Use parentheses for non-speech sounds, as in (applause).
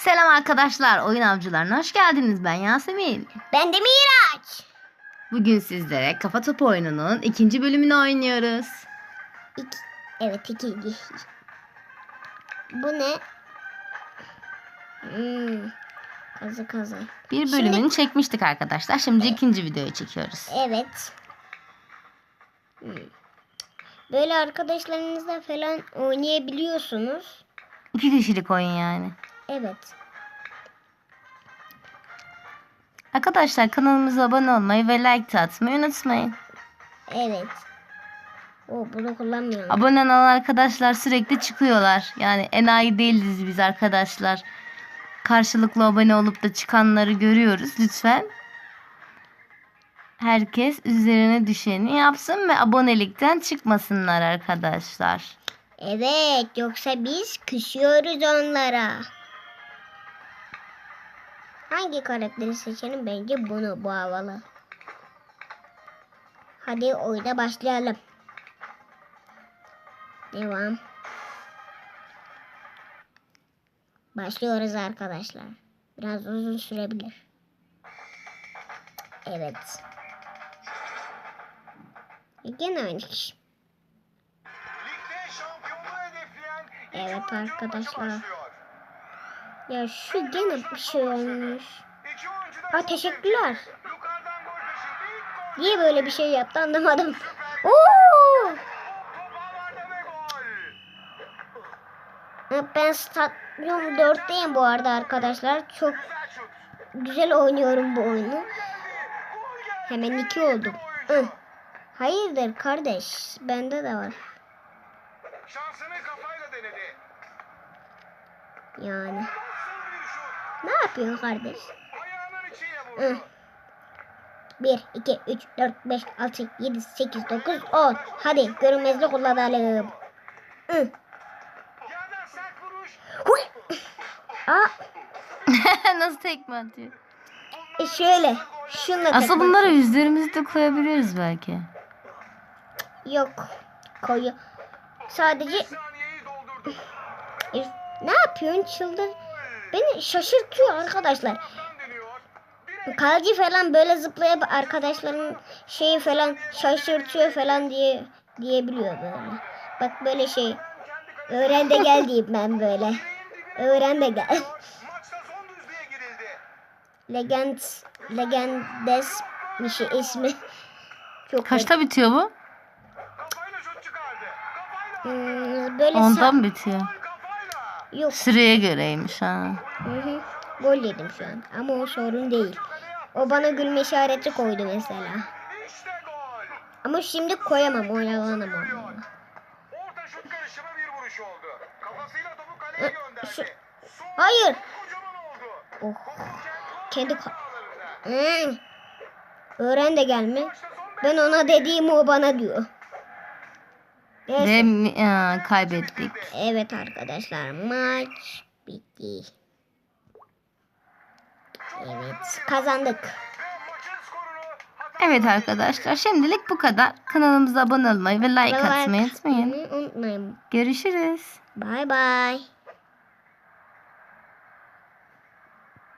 Selam arkadaşlar, oyun avcılarına hoş geldiniz. Ben Yasemin. Ben de Miraç. Bugün sizlere Kafa Topu oyununun ikinci bölümünü oynuyoruz. İki, evet ikiydi. Bu ne? Hmm, kazı kazı. Bir Şimdi- bölümünü çekmiştik arkadaşlar. Şimdi ikinci videoyu çekiyoruz. Evet. Hmm. Böyle arkadaşlarınızla falan oynayabiliyorsunuz. İki kişilik oyun yani. Evet. Arkadaşlar kanalımıza abone olmayı ve like atmayı unutmayın. Evet. O bunu kullanmıyorum. Abone olan arkadaşlar sürekli çıkıyorlar. Yani enayi değiliz biz arkadaşlar. Karşılıklı abone olup da çıkanları görüyoruz. Lütfen herkes üzerine düşeni yapsın ve abonelikten çıkmasınlar arkadaşlar. Evet yoksa biz küsüyoruz onlara. Hangi karakteri seçelim? Bence bunu bu havalı. Hadi oyuna başlayalım. Devam. Başlıyoruz arkadaşlar. Biraz uzun sürebilir. Evet. Gene aynı kişi. Evet arkadaşlar. Ya şu gene bir şey olmuş. Aa teşekkürler. Niye böyle bir şey yaptı anlamadım. Oo! Ben stadyum 4'teyim bu arada arkadaşlar. Çok Güzel oynuyorum bu oyunu. Hemen iki oldum. Hı. Hayırdır kardeş? Bende de var. Şansını kafayla denedi. Yani. Ne yapıyorsun kardeş? Hı. vurdu. 1, 2, 3, 4, 5, 6, 7, 8, 9, 10. Hadi görünmezlik kullanalım. Hı. Huy. Aa, (laughs) Nasıl tekme atıyor? e şöyle. Şunla Aslında tekme- bunları yüzlerimizi de koyabiliriz belki. Yok. Koyu. Sadece ne yapıyorsun çıldır? Beni şaşırtıyor arkadaşlar. Kaleci falan böyle zıplayıp arkadaşların şeyi falan şaşırtıyor falan diye diyebiliyor böyle. Bak böyle şey. Öğren de gel diyeyim ben böyle. Öğren de gel. Legend Legendes bir şey ismi. Çok Kaçta bitiyor bu? Hmm, böyle Ondan bitiyor. Yok. Süreye göreymiş ha. Hı hı. Gol yedim şu an ama o sorun değil. O bana gülme işareti koydu mesela. Ama şimdi koyamam oyalanamam. onu. Orta şut karışımı bir vuruş oldu. Kafasıyla topu kaleye şu- Hayır. Oh. Kendi kendi ka-. Hmm. Öğren de gelme. Ben ona dediğim o bana diyor. Ve aa, kaybettik. Evet arkadaşlar maç bitti. Evet kazandık. Ve Evet arkadaşlar şimdilik bu kadar. Kanalımıza abone olmayı ve like Like atmayı unutmayın. atmayı unutmayın. Görüşürüz. Bye bye.